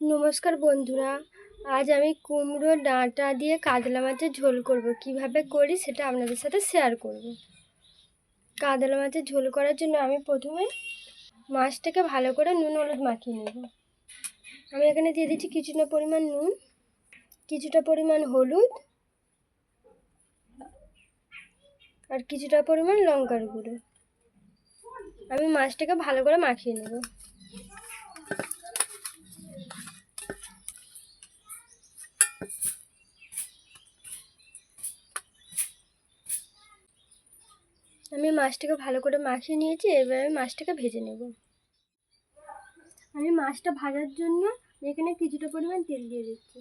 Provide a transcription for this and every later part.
নমস্কার বন্ধুরা, আজ আমি কুমড়ো ডাঁটা দিয়ে কাতলা মাছের ঝোল করব। কীভাবে করি সেটা আপনাদের সাথে শেয়ার করব। কাতলা মাছের ঝোল করার জন্য আমি প্রথমে মাছটাকে ভালো করে নুন হলুদ মাখিয়ে নেব। আমি এখানে দিয়ে দিচ্ছি কিছুটা পরিমাণ নুন, কিছুটা পরিমাণ হলুদ আর কিছুটা পরিমাণ লঙ্কার গুঁড়ো। আমি মাছটাকে ভালো করে মাখিয়ে নেব। আমি মাছটাকে ভালো করে মাখিয়ে নিয়েছি, এবার আমি মাছটাকে ভেজে নেব। আমি মাছটা ভাজার জন্য এখানে কিছুটা পরিমাণ তেল দিয়ে দিচ্ছি।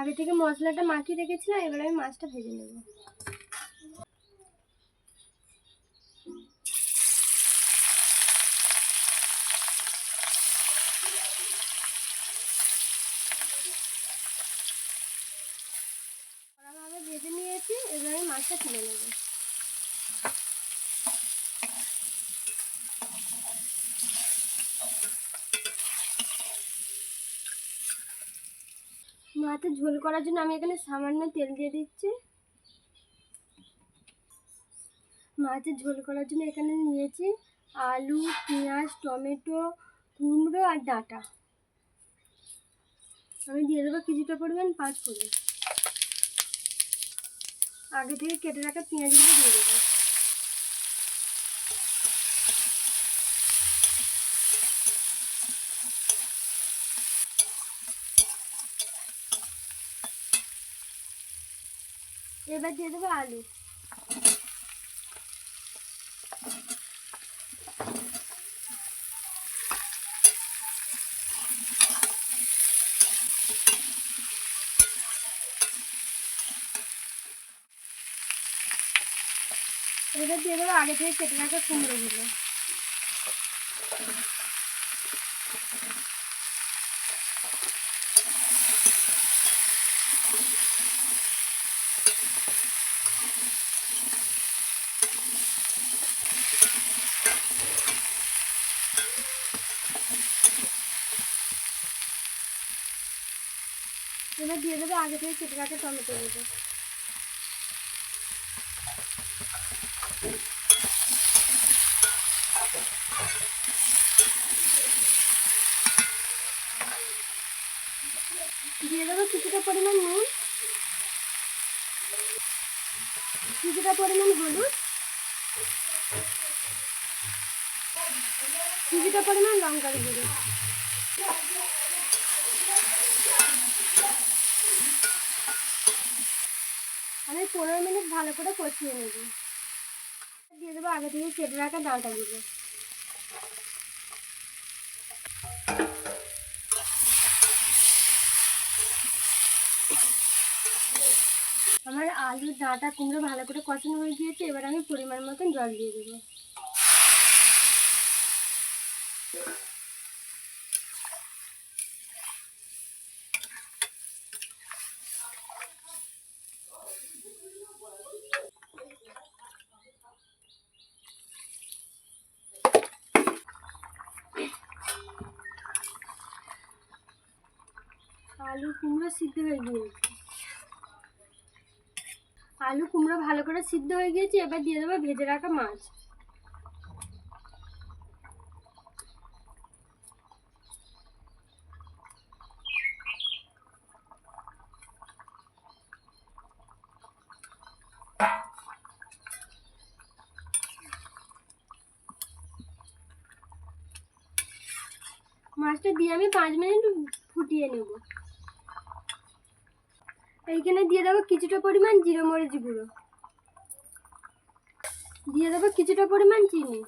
আগে থেকে মশলাটা মাখিয়ে রেখেছিলাম, এবার আমি মাছটা ভেজে নেব ভালোভাবে ভেজে নিয়েছি এবার আমি মাছটা তুলে ঝোল করার জন্য আমি এখানে সামান্য তেল দিয়ে দিচ্ছি। মাছের ঝোল করার জন্য এখানে নিয়েছি আলু, পেঁয়াজ, টমেটো, কুমড়ো আর ডাঁটা। আমি দিয়ে দেবো কিছুটা পরিমাণ পাঁচ ফোড়ন। আগে থেকে কেটে রাখা পেঁয়াজগুলো দিয়ে দেবো। এবার দিয়ে দেবো আলু। এবার দিয়ে দেবো, আগে থেকে কেটে রাখা কুমড়োগুলো এবার দিয়ে দেবো, আগে থেকে কেটে রাখা টমেটোগুলো দিয়ে দেবো কিছুটা পরিমাণ নুন। কিছুটা পরিমাণ হলুদ। কিছুটা পরিমাণ লঙ্কার গুঁড়ো। আমি পনেরো মিনিট ভালো করে কষিয়ে নেব। দিয়ে দেবো আগে থেকে কেটে রাখা ডাঁটাগুলো আমার আলু ডাঁটা কুমড়ো ভালো করে কষানো হয়ে গিয়েছে, এবার আমি পরিমাণ মতন জল দিয়ে দেবো। আলু কুমড়ো সিদ্ধ হয়ে গিয়েছে। আলু কুমড়ো ভালো করে সিদ্ধ হয়ে গিয়েছে, এবার দিয়ে দেবো ভেজে রাখা মাছ। মাছটা দিয়ে আমি পাঁচ মিনিট ফুটিয়ে নেব। এইখানে দিয়ে দেবো কিছুটা পরিমাণ জিরে মরিচ গুঁড়ো। দিয়ে দেবো কিছুটা পরিমাণ চিনি।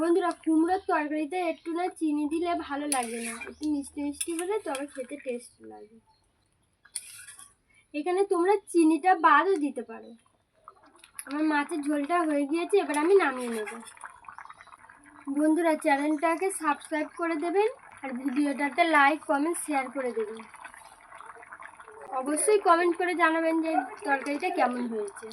বন্ধুরা, কুমড়োর তরকারিতে একটু না চিনি দিলে ভালো লাগে না। একটু মিষ্টি মিষ্টি হলে তবে খেতে টেস্ট লাগে। এখানে তোমরা চিনিটা বাদও দিতে পারো। আমার মাছের ঝোলটা হয়ে গিয়েছে, এবার আমি নামিয়ে নেব। বন্ধুরা চ্যানেলটাকে সাবস্ক্রাইব করে দেবেন আর ভিডিওটাতে লাইক, কমেন্ট, শেয়ার করে দেবেন। অবশ্যই কমেন্ট করে জানাবেন যে তরকারিটা কেমন হয়েছে।